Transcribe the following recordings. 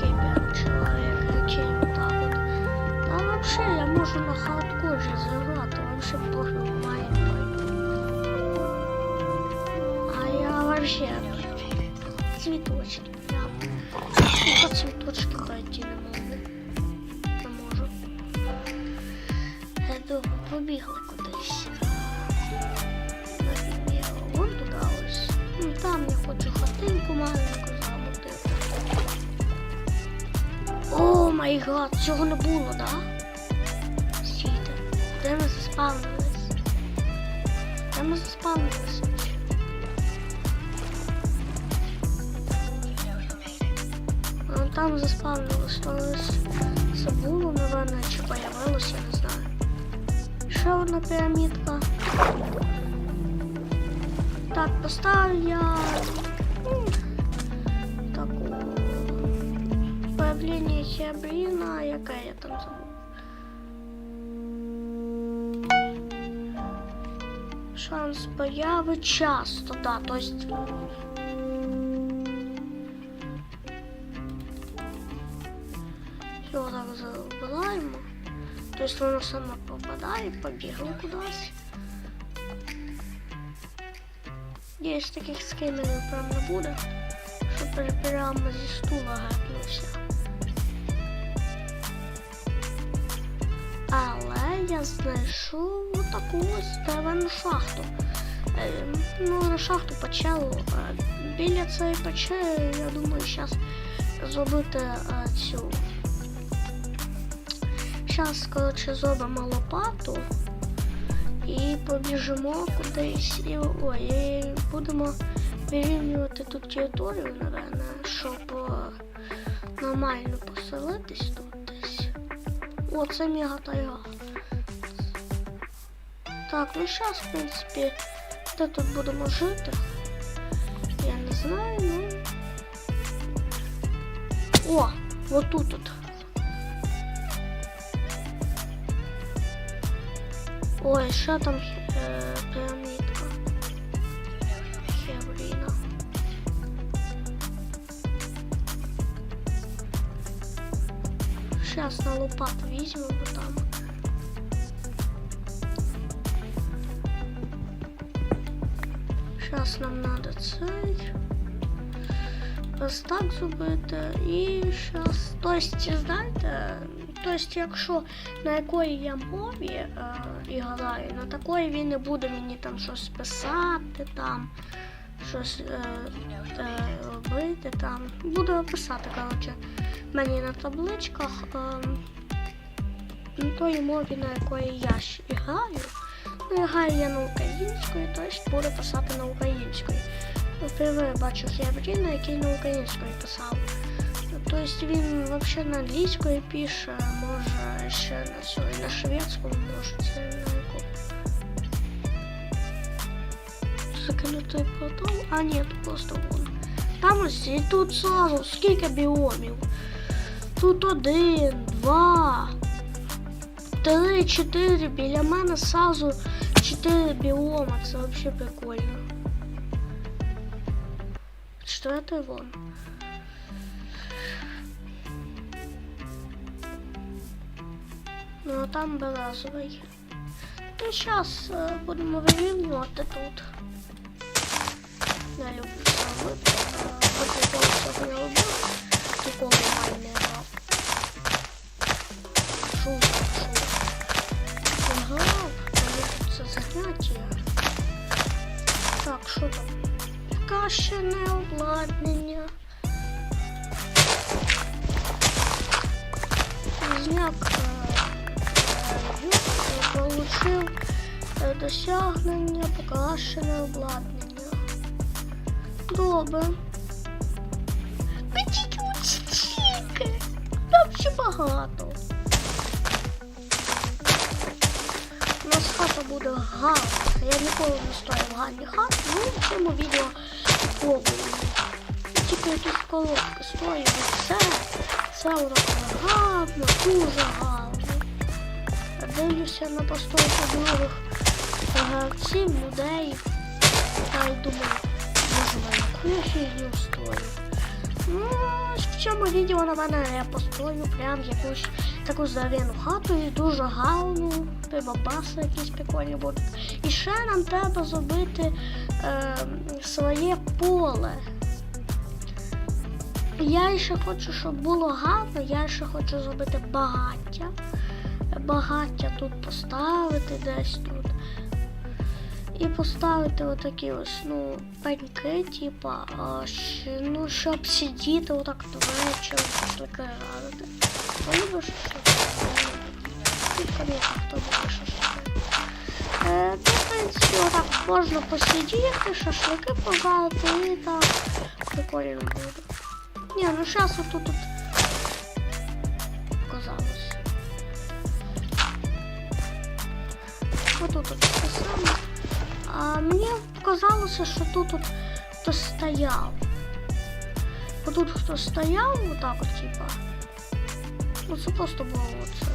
прям чоловік, який так от. Та вообще я можу на хардкорі зіграти, вообще пофіг має А я вообще. Ну, по цвіточки пройти не можу. Не можу. Я думаю, побігла кудись. Вон туди ось. Ну там я хочу хатинку маленьку май гад, цього не було, да? Стійте. Де ми заспавнились? Де ми заспавнились? Ну, там заспавнилось, але це було, напевно, чи появилось, я не знаю. Ще одна пірамідка. Так, поставлю я м, таку появление Хеабрина, яка я там забув. Шанс появи часто, да, то есть Його так забираємо. Тобто воно саме попадає, побігло кудись. З таких скеймерів прям не буде, що прямо зі стула. Я знайшов таку ось шахту. Е, Ну, на шахту почав. Біля цієї печери, я думаю, зараз зробити цю. Зараз, коротше, зробимо лопату і побіжимо кудись. І, ой, і будемо вирівнювати тут територію, напевно, щоб е, нормально поселитись тут десь. О, це мега тайга. Так, ну зараз, в принципі, де тут будемо жити? Я не знаю, ну. О, вот тут тут. Ой, що там е, пірамідка? Хевріна. Сейчас на лопату візьмемо бо там. Зараз нам треба цей. Ось так зробити. І зараз. Тобто, знаєте, тобто, якщо на якої я мові е, і граю, на такої він не буде мені там щось писати, там, щось е, е, робити там. Буде писати, коротше, мені на табличках е, на тої мові, на якої я і граю. Ну, я я на української, тобто буде писати на української. Вперше бачу Хебріна, який на української писав. Тобто він взагалі на англійської пише, може ще на на шведському, може це на. Закинутий портал. А ні, просто вон. Там ось і тут сразу скільки біомів. Тут один, два, три, чотири. Біля мене сразу чотири біома. Це взагалі прикольно. Четвертий вон. Ну а там березовий. Ну, зараз будемо вирівнювати тут. Я люблю це робити. Хоч ніколи цього не робив. Ніколи май тут. Так, що там? Кашене обладнання. Зняк получив е, досягнення покращене обладнання. Добре. Буде гарна. Я ніколи не стою в гарні хати, ну в цьому відео пробую. Тільки якісь коробки стоять, і все. Все воно гарно, дуже гарно. Дивлюся на постройку других гравців, людей. Та й думаю, може я фігню стою. Ну, в цьому відео на мене я построю прям якусь таку здоровенну хату і дуже гарну, прибабаси якісь прикольні будуть. І ще нам треба зробити е, своє поле. Я ще хочу, щоб було гарно, я ще хочу зробити багаття. Багаття тут поставити десь тут. І поставити отакі ось, ну, пеньки, типа, ну, щоб сидіти отак до вечора, шашлики радити. Не так, хто буде шашлики. Е, ну, в принципі, отак можна посидіти, шашлики пожарити і так прикольно буде. Ні, ну зараз отут тут показалось. Отут от те саме. А мені показалося, що тут от хтось стояв. Отут хтось стояв, отак от, типа. Ну це просто було оце.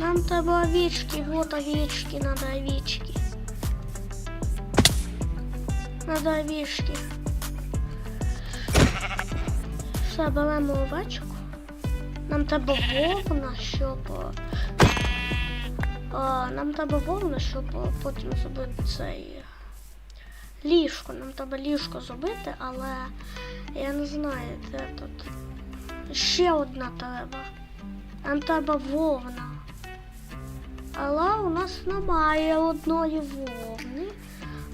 Нам треба овечки, вот овечки, надо овечки. Надо овечки. Все, беремо овечку. Нам треба вовна, щоб. А, нам треба вовна, щоб потім зробити цей ліжко. Нам треба ліжко зробити, але я не знаю, де тут. Ще одна треба. Нам треба вовна. Але у нас немає одної вовни.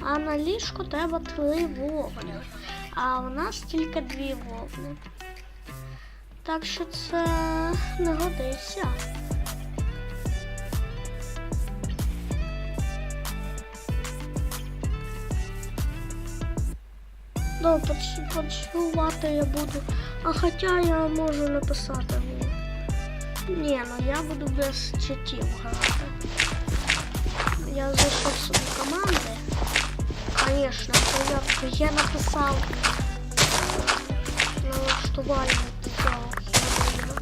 А на ліжку треба три вовни. А у нас тільки дві вовни. Так що це не годиться. Да, почувати я буду. А хоча я можу написати його. Ні, ну я буду без читів грати. Я зайшов собі команди. Звісно, то я, я написав е, налаштування цього хіба.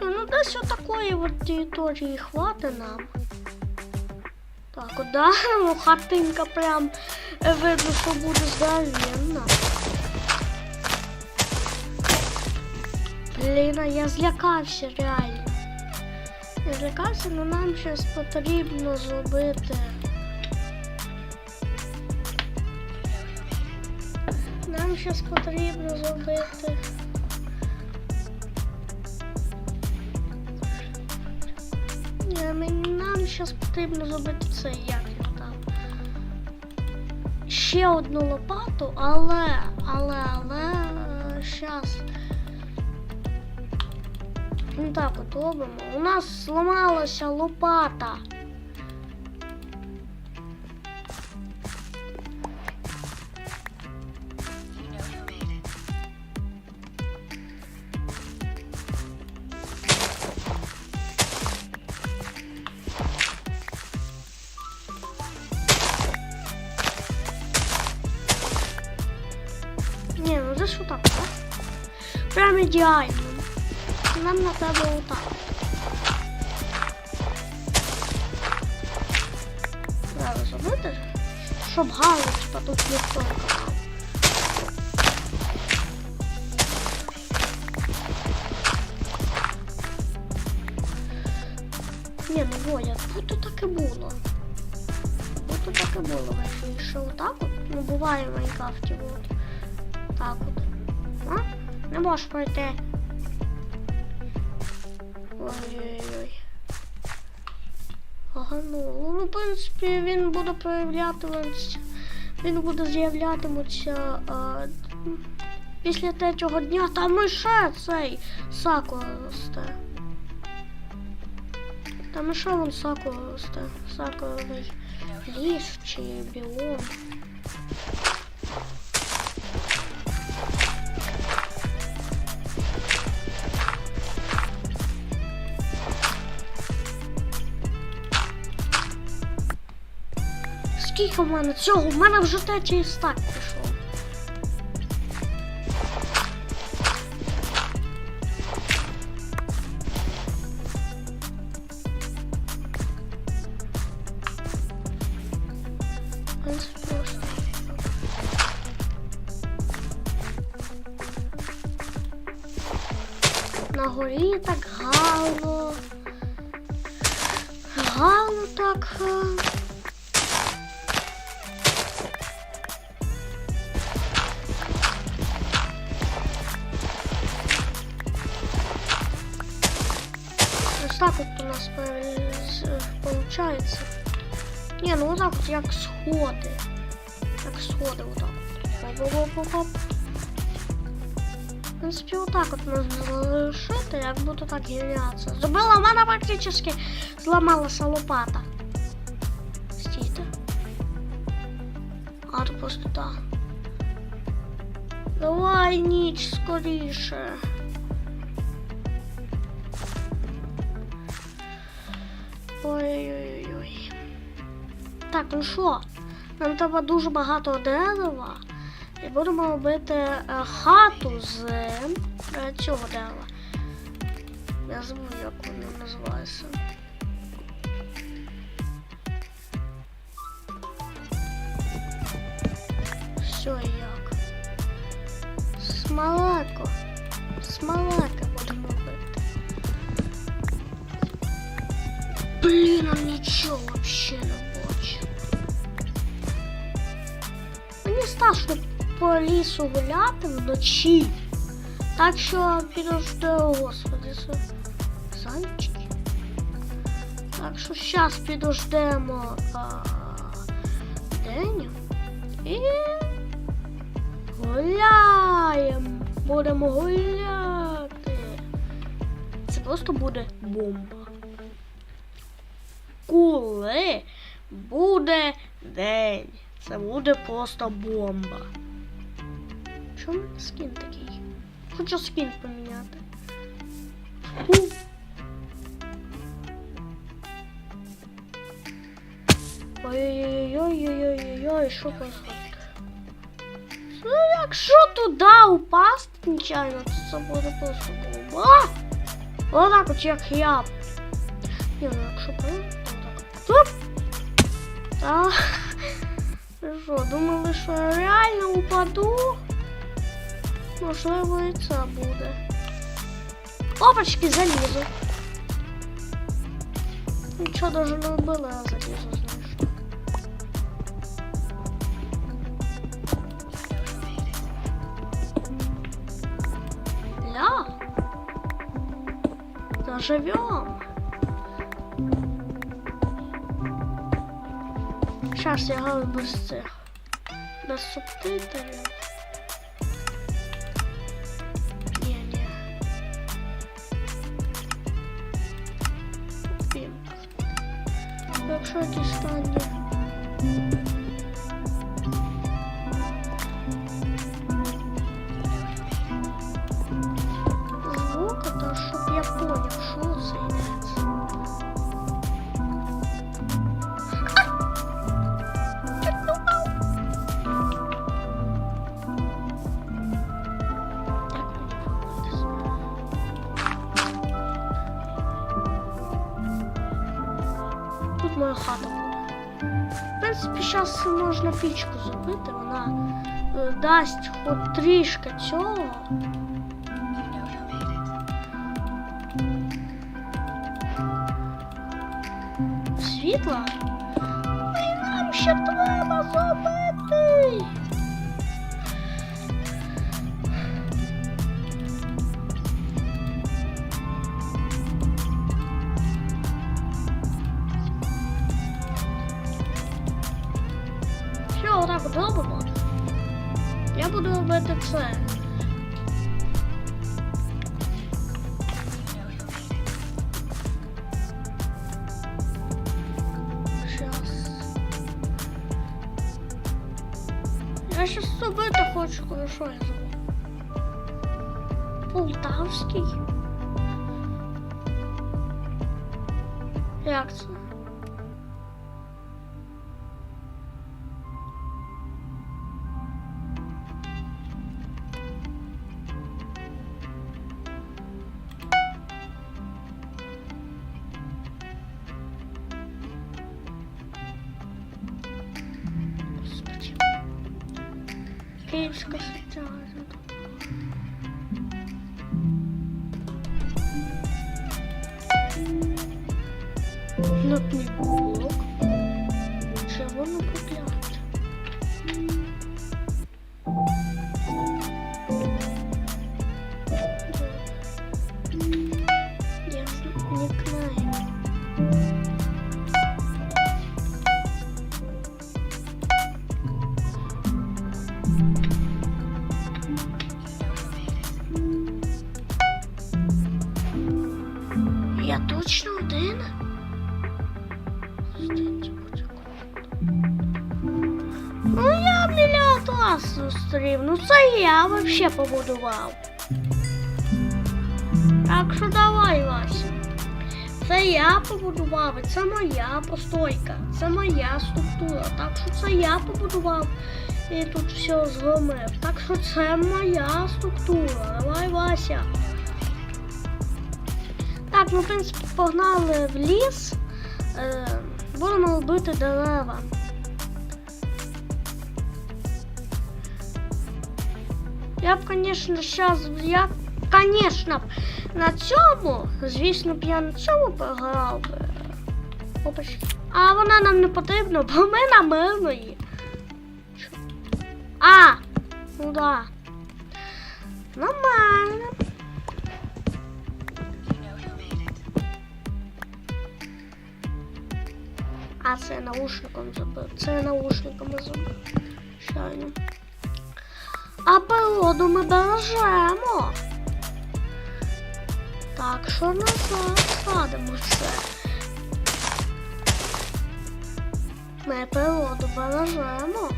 Ну, десь отакої от території хватить нам. Так, от, да, ну, хатинка прям е, видно, що буде здоровенна. Блін, я злякався реально. Я злякався, але нам зараз потрібно зробити. Нам зараз потрібно зробити. Нам зараз потрібно зробити це, як. Ще одну лопату, але, але, але зараз. Ну так от робимо. У нас зламалася лопата. Ідеально. Нам на тебе отак. Треба зробити, щоб галочка тут не катав. Ні, ну Водя, будто так і було. Будто так і було вирішив. Отак от. Ну буває в Майнкрафті от. Так? Не можеш пройти. Ой-ой-ой. Ага, ну, ну, в принципі, він буде проявлятися. Він буде з'являтимуться а, після третього дня. Там іще цей сакура росте. Там іще вон сакура росте. Сакуровий ліс чи біом. Скільки в мене цього? В мене вже третій стак пішов. На горі так гарно. Гарно так. Так нас виходить. Ні, ну отак от як сходи. Як сходи отак от. Оп-оп-оп-оп. В принципі, отак от можна залишити, як буду так гілятися. Зробила в мене практично лопата. Стійте. А, то просто так. Давай, ніч скоріше. Ой-ой-ой. Так, ну що? Нам треба дуже багато дерева. І будемо робити е, хату з е, цього дерева. Я забув, як воно називається. Все як. Смолеко. Смолеко Блін, а нічого вообще бачу. Мені страшно по лісу гуляти вночі. Так що підожди, господи, зайчики. Так що зараз підождемо а, день і гуляємо. Будемо гуляти. Це просто буде бомба. Коли буде день. Це буде просто бомба. Чому скін такий? Хочу скін поміняти. Фу. Ой-ой-ой-ой-ой-ой-ой, що происходит? Ну, якщо туди упасти нечайно, то це буде просто бомба. Отак от як я. Ні, ну якщо правильно. Оп! Та. Ви що, думали, що я реально упаду? Можливо, і це буде. Опачки, залізу. Нічого даже не вбили, а залізу, знаєш. Ля. Заживем. Сейчас я граю без цих. Без субтитрів. Ні, ні. дасть хоч трішки цього. Світла? І нам ще треба зробити. Все, отак от робимо. Я буду робити це. Щас. Я щас зробити хочу, коли що я зроблю. Полтавський. Як це? Київська Я точно один? Ну я мільйон раз зустрів. Ну це я вообще побудував. Так що давай, Вася. Це я побудував, і це моя постойка, це моя структура. Так що це я побудував і тут все зломив. Так що це моя структура. Давай, Вася. Так, ну в принципі погнали в ліс. Е, будемо робити дерева. Я б, звісно, зараз, я, звісно, на цьому, звісно б я на цьому пограв би. А вона нам не потрібна, бо ми на мирної. А! Ну да. Нормально. А це наушником забив. Це наушниками забив. Щойно. А природу ми бережемо. Так, що назад садимо це. Ми природу бережемо.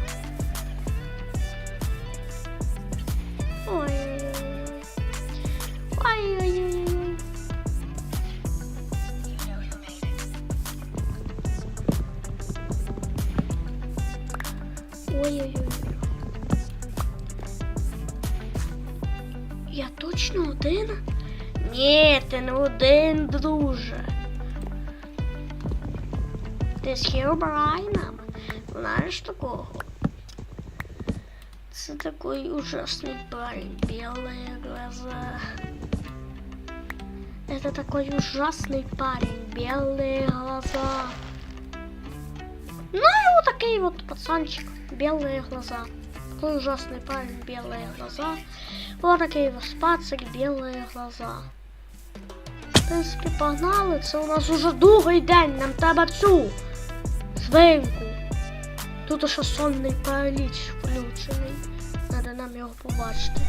Ой-ой-ой. Ой-ой-ой. один? Ні, ти не один, друже. Ти з Хіробрайном. Знаєш такого? Це такой ужасный парень, белые глаза. Это такой ужасный парень, белые глаза. Ну и вот такой вот пацанчик, белые глаза. Такой ужасный парень, белые глаза. Вот такий вот пацик, белые глаза. В принципі, погнали. Це у нас уже другий день. Нам треба цю свинку. Тут ще сонний параліч включений. Надо нам його побачити.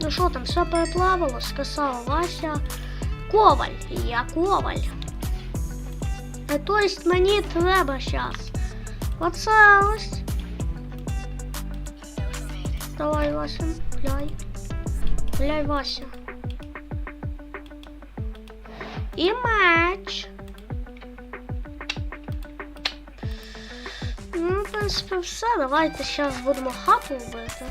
Ну що там, все переплавило, сказала Вася. Коваль, я коваль. А то есть мені треба зараз. Оце ось. Давай, Вася, гуляй. Гуляй, Вася. І меч. Ну, в принципі, все. Давайте зараз будемо хату робити.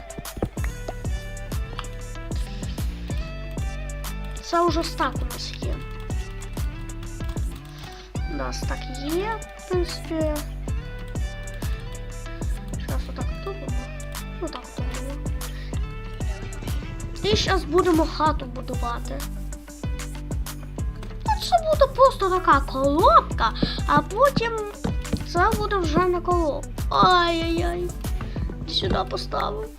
Це вже стак у нас є. У нас так є, в принципі. І зараз будемо хату будувати. Це буде просто така коробка, а потім це буде вже не коробка. Ай-яй-яй. Сюди поставив.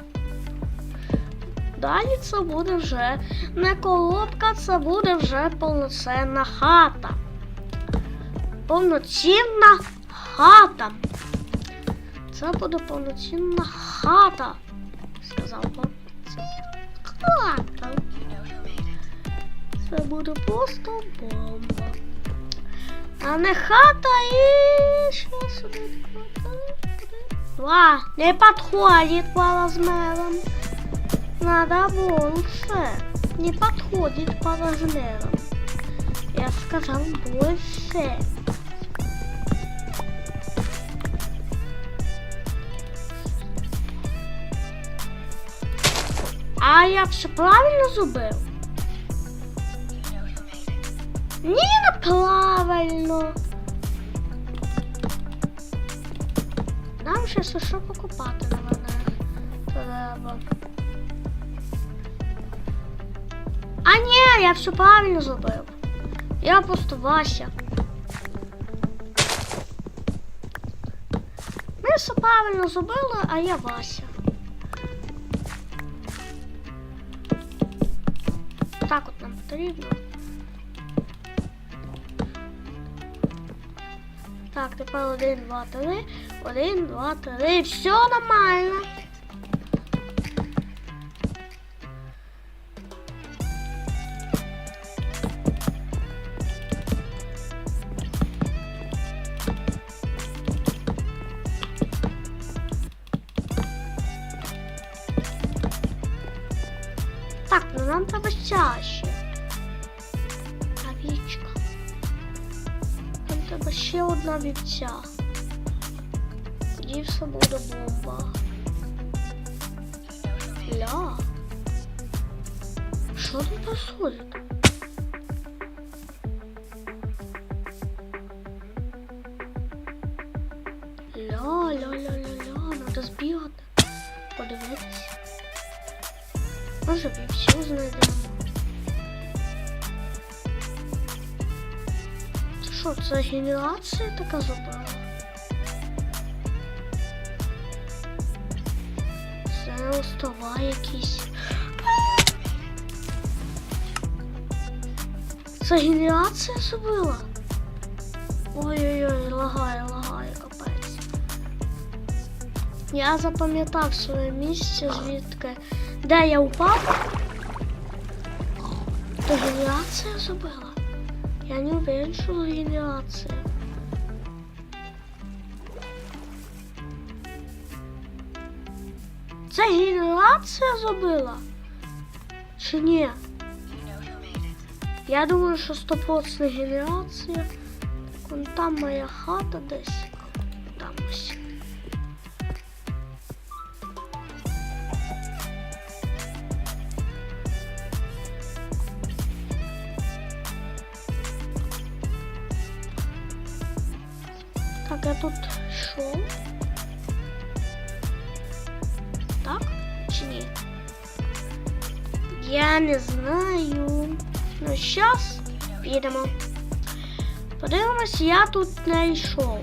Далі це буде вже не коробка, це буде вже повноцінна хата. Повноцінна хата. Це буде повноцінна хата. Сказав повноцінна хата. Це буде просто бомба. А не хата і що сюди? Два. Не підходить по розмірам. Надо больше. Не подходит по размерам. Я сказал больше. А я все правильно зробив? Ні, не правильно. Нам ще що покупати на мене треба. А ні, я все правильно зробив. Я просто Вася. Ми все правильно зробили, а я Вася. Потрібно. Так, тепер один, два, три. Один, два, три. Все нормально. одна вівця. Тоді все буде бомба. Ля. Що тут происходит? Ля, ля, ля, ля, ля, надо збігати. Подивитися. Може вівцю знайдемо. Що, це генерація така зробила? Це острова якісь. Це генерація зробила? Ой-ой-ой, лагає, лагає, капець. Я запам'ятав своє місце, звідки. Де я упав? То генерація зробила? Я не уверен, что генерація. Це генерація зробила? Чи ні? Я думаю, що 100% генерація. Вон там моя хата десь. Тут не йшов.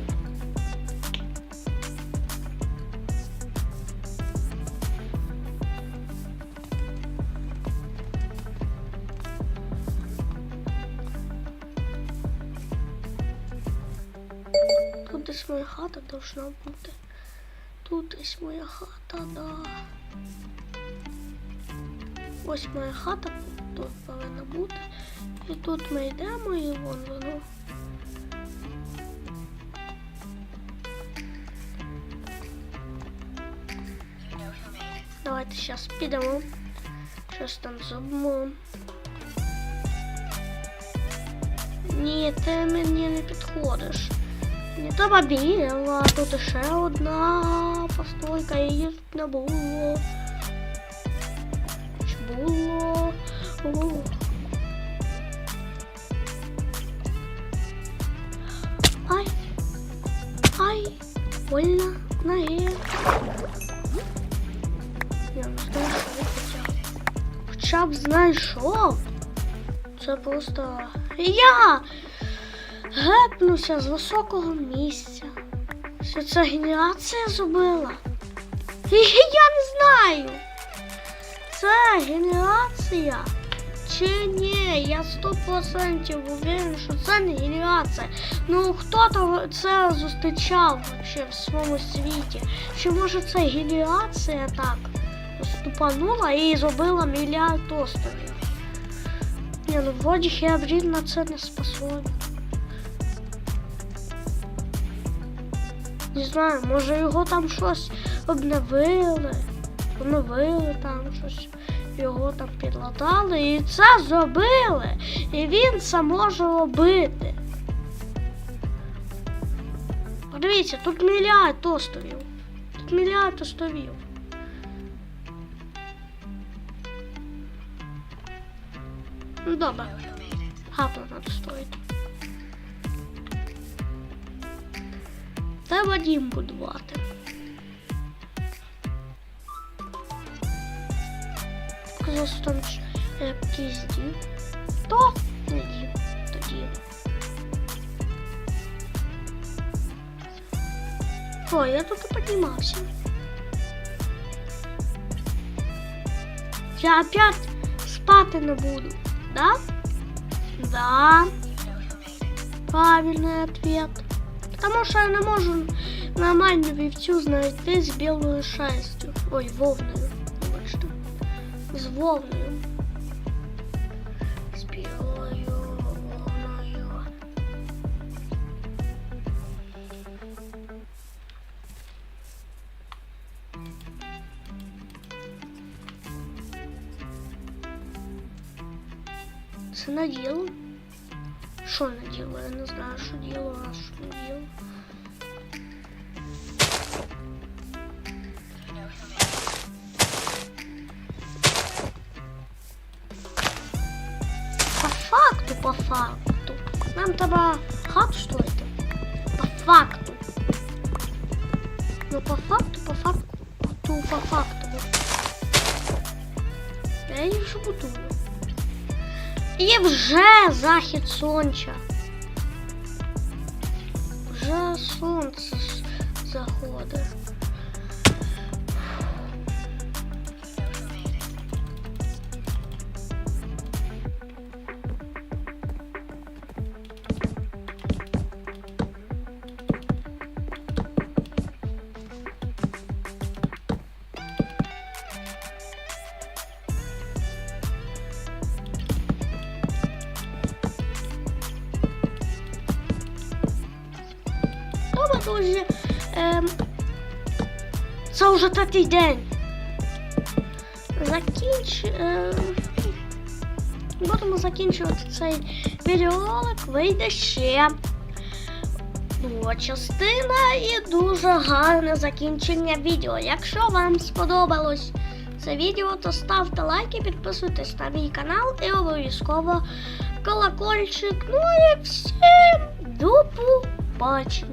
Тут десь моя хата должна бути. Тут десь моя хата, да. Ось моя хата тут повинна бути. І тут ми йдемо і вон воно. Давайте зараз підемо. Щось там зробимо. Ні, ти мені не підходиш. Не треба біла, тут ще одна постойка, її тут не було. Чи було? О. Больно ноги. Хоча б знайшов. Це просто. Я гепнуся з високого місця. Що це генерація зробила? Я не знаю. Це генерація чи ні? Я сто процентів уверен, що це не генерація. Ну хто то це зустрічав вообще в своєму світі? Чи може це генерація так ступанула і зробила мільярд островів? Ні, ну вроді Хеабрін на це не способен. Не знаю, може його там щось обновили, обновили там щось, його там підлатали і це зробили. І він це може робити. Подивіться, тут мільярд островів. Тут мільярд островів. Ну, добре. Гарно надо строїти. Треба дім будувати. Казалось, там якийсь дім. То не дім, то дім. О, я тут і піднімався. Я опять спати не буду, да? Да. Правильный ответ. Потому что я не можу нормальну вівцю знайти з білою шерстю. Ой, вовною. Вибачте. З вовною. Це на діло? Що на? Я не знаю, що діло, а на діло. Вже захід сонця. Вже третій день. Закінч. Ем, будемо закінчувати цей відеоролик. Вийде ще друга частина і дуже гарне закінчення відео. Якщо вам сподобалось це відео, то ставте лайки, підписуйтесь на мій канал і обов'язково колокольчик. Ну і всім до побачення.